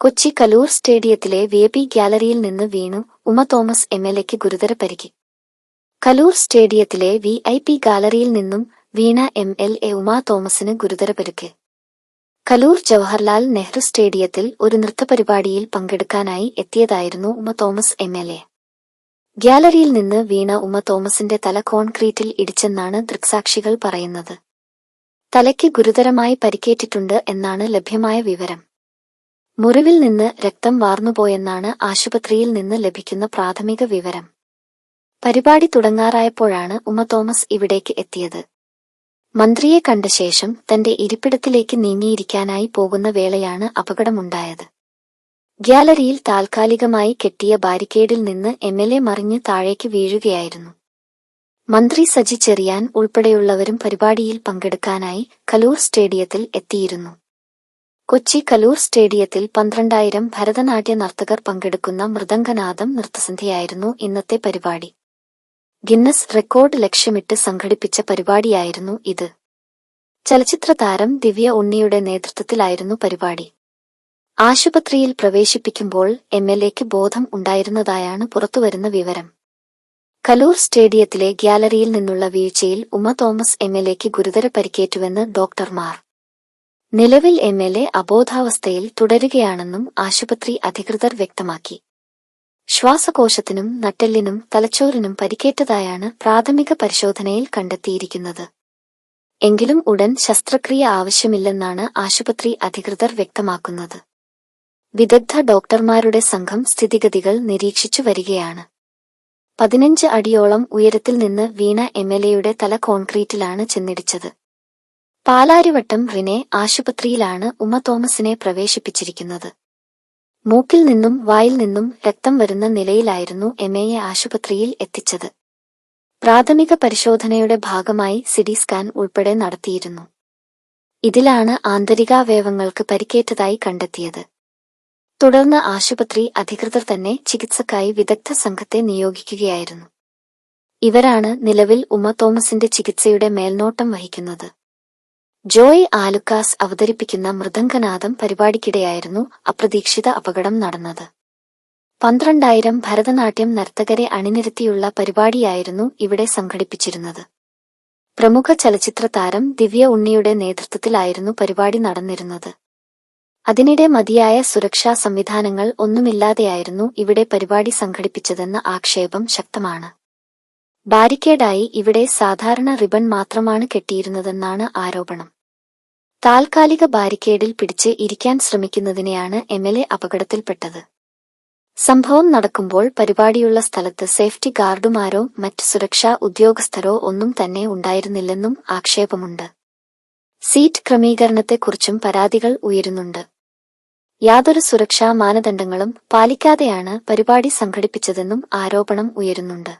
കൊച്ചി കലൂർ സ്റ്റേഡിയത്തിലെ V P ഗ്യാലറിയിൽ നിന്ന് വീണു ഉമ തോമസ് എം എൽ എക്ക് ഗുരുതര പരിക്ക്. കലൂർ സ്റ്റേഡിയത്തിലെ വി ഐ പി ഗാലറിയിൽ നിന്നും വീണ എം എൽ എ ഉമാ തോമസിന് ഗുരുതര പരിക്ക്. കലൂർ ജവഹർലാൽ നെഹ്റു സ്റ്റേഡിയത്തിൽ ഒരു നൃത്തപരിപാടിയിൽ പങ്കെടുക്കാനായി എത്തിയതായിരുന്നു Uma Thomas M L A. ഗ്യാലറിയിൽ നിന്ന് വീണ ഉമ തോമസിന്റെ തല കോൺക്രീറ്റിൽ ഇടിച്ചെന്നാണ് ദൃക്സാക്ഷികൾ പറയുന്നത്. തലയ്ക്ക് ഗുരുതരമായി പരിക്കേറ്റിട്ടുണ്ട് എന്നാണ് ലഭ്യമായ വിവരം. മുറിവിൽ നിന്ന് രക്തം വാർന്നുപോയെന്നാണ് ആശുപത്രിയിൽ നിന്ന് ലഭിക്കുന്ന പ്രാഥമിക വിവരം. പരിപാടി തുടങ്ങാറായപ്പോഴാണ് ഉമ തോമസ് ഇവിടേക്ക് എത്തിയത്. മന്ത്രിയെ കണ്ട ശേഷം തന്റെ ഇരിപ്പിടത്തിലേക്ക് നീങ്ങിയിരിക്കാനായി പോകുന്ന വേളയാണ് അപകടമുണ്ടായത്. ഗ്യാലറിയിൽ താൽക്കാലികമായി കെട്ടിയ ബാരിക്കേഡിൽ നിന്ന് എം എൽ എ മറിഞ്ഞ് താഴേക്ക് വീഴുകയായിരുന്നു. മന്ത്രി സജി ചെറിയാൻ ഉൾപ്പെടെയുള്ളവരും പരിപാടിയിൽ പങ്കെടുക്കാനായി കലൂർ സ്റ്റേഡിയത്തിൽ എത്തിയിരുന്നു. കൊച്ചി കലൂർ സ്റ്റേഡിയത്തിൽ പന്ത്രണ്ടായിരം ഭരതനാട്യ നർത്തകർ പങ്കെടുക്കുന്ന മൃദംഗനാഥം നൃത്തസന്ധിയായിരുന്നു ഇന്നത്തെ പരിപാടി. ഗിന്നസ് റെക്കോർഡ് ലക്ഷ്യമിട്ട് സംഘടിപ്പിച്ച പരിപാടിയായിരുന്നു ഇത്. ചലച്ചിത്ര താരം ദിവ്യ ഉണ്ണിയുടെ നേതൃത്വത്തിലായിരുന്നു പരിപാടി. ആശുപത്രിയിൽ പ്രവേശിപ്പിക്കുമ്പോൾ എം എൽ എക്ക് ബോധം ഉണ്ടായിരുന്നതായാണ് പുറത്തുവരുന്ന വിവരം. കലൂർ സ്റ്റേഡിയത്തിലെ ഗ്യാലറിയിൽ നിന്നുള്ള വീഴ്ചയിൽ ഉമ തോമസ് എം എൽ എക്ക് ഗുരുതര പരിക്കേറ്റുവെന്ന് ഡോക്ടർമാർ. നിലവിൽ എം എൽ എ അബോധാവസ്ഥയിൽ തുടരുകയാണെന്നും ആശുപത്രി അധികൃതർ വ്യക്തമാക്കി. ശ്വാസകോശത്തിനും നട്ടെല്ലിനും തലച്ചോറിനും പരിക്കേറ്റതായാണ് പ്രാഥമിക പരിശോധനയിൽ കണ്ടെത്തിയിരിക്കുന്നത്. എങ്കിലും ഉടൻ ശസ്ത്രക്രിയ ആവശ്യമില്ലെന്നാണ് ആശുപത്രി അധികൃതർ വ്യക്തമാക്കുന്നത്. വിദഗ്ധ ഡോക്ടർമാരുടെ സംഘം സ്ഥിതിഗതികൾ നിരീക്ഷിച്ചു വരികയാണ്. പതിനഞ്ച് അടിയോളം ഉയരത്തിൽ നിന്ന് വീണ എം തല കോൺക്രീറ്റിലാണ് ചെന്നിടിച്ചത്. പാലാരിവട്ടം റിനെ ആശുപത്രിയിലാണ് ഉമ്മ തോമസിനെ പ്രവേശിപ്പിച്ചിരിക്കുന്നത്. മൂക്കിൽ നിന്നും വായിൽ നിന്നും രക്തം വരുന്ന നിലയിലായിരുന്നു എമയെ ആശുപത്രിയിൽ എത്തിച്ചത്. പ്രാഥമിക പരിശോധനയുടെ ഭാഗമായി സിഡി സ്കാൻ ഉൾപ്പെടെ നടത്തിയിരുന്നു. ഇതിലാണ് ആന്തരികാവയവങ്ങൾക്ക് പരിക്കേറ്റതായി കണ്ടെത്തിയത്. തുടർന്ന് ആശുപത്രി അധികൃതർ തന്നെ ചികിത്സക്കായി വിദഗ്ധ സംഘത്തെ നിയോഗിക്കുകയായിരുന്നു. ഇവരാണ് നിലവിൽ ഉമ തോമസിന്റെ ചികിത്സയുടെ മേൽനോട്ടം വഹിക്കുന്നത്. ജോയ് ആലുക്കാസ് അവതരിപ്പിക്കുന്ന മൃദംഗനാഥം പരിപാടിക്കിടെയായിരുന്നു അപ്രതീക്ഷിത അപകടം നടന്നത്. പന്ത്രണ്ടായിരം ഭരതനാട്യം നർത്തകരെ അണിനിരത്തിയുള്ള പരിപാടിയായിരുന്നു ഇവിടെ സംഘടിപ്പിച്ചിരുന്നത്. പ്രമുഖ ചലച്ചിത്ര താരം ദിവ്യ ഉണ്ണിയുടെ നേതൃത്വത്തിലായിരുന്നു പരിപാടി നടന്നിരുന്നത്. അതിനിടെ മതിയായ സുരക്ഷാ സംവിധാനങ്ങൾ ഒന്നുമില്ലാതെയായിരുന്നു ഇവിടെ പരിപാടി സംഘടിപ്പിച്ചതെന്ന ആക്ഷേപം ശക്തമാണ്. ബാരിക്കേഡായി ഇവിടെ സാധാരണ റിബൺ മാത്രമാണ് കെട്ടിയിരുന്നതെന്നാണ് ആരോപണം. താൽക്കാലിക ബാരിക്കേഡിൽ പിടിച്ച് ഇരിക്കാൻ ശ്രമിക്കുന്നതിനെയാണ് എം എൽ എ അപകടത്തിൽപ്പെട്ടത്. സംഭവം നടക്കുമ്പോൾ പരിപാടിയുള്ള സ്ഥലത്ത് സേഫ്റ്റി ഗാർഡുമാരോ മറ്റ് സുരക്ഷാ ഉദ്യോഗസ്ഥരോ ഒന്നും തന്നെ ഉണ്ടായിരുന്നില്ലെന്നും ആക്ഷേപമുണ്ട്. സീറ്റ് ക്രമീകരണത്തെക്കുറിച്ചും പരാതികൾ ഉയരുന്നുണ്ട്. യാതൊരു സുരക്ഷാ മാനദണ്ഡങ്ങളും പാലിക്കാതെയാണ് പരിപാടി സംഘടിപ്പിച്ചതെന്നും ആരോപണം ഉയരുന്നുണ്ട്.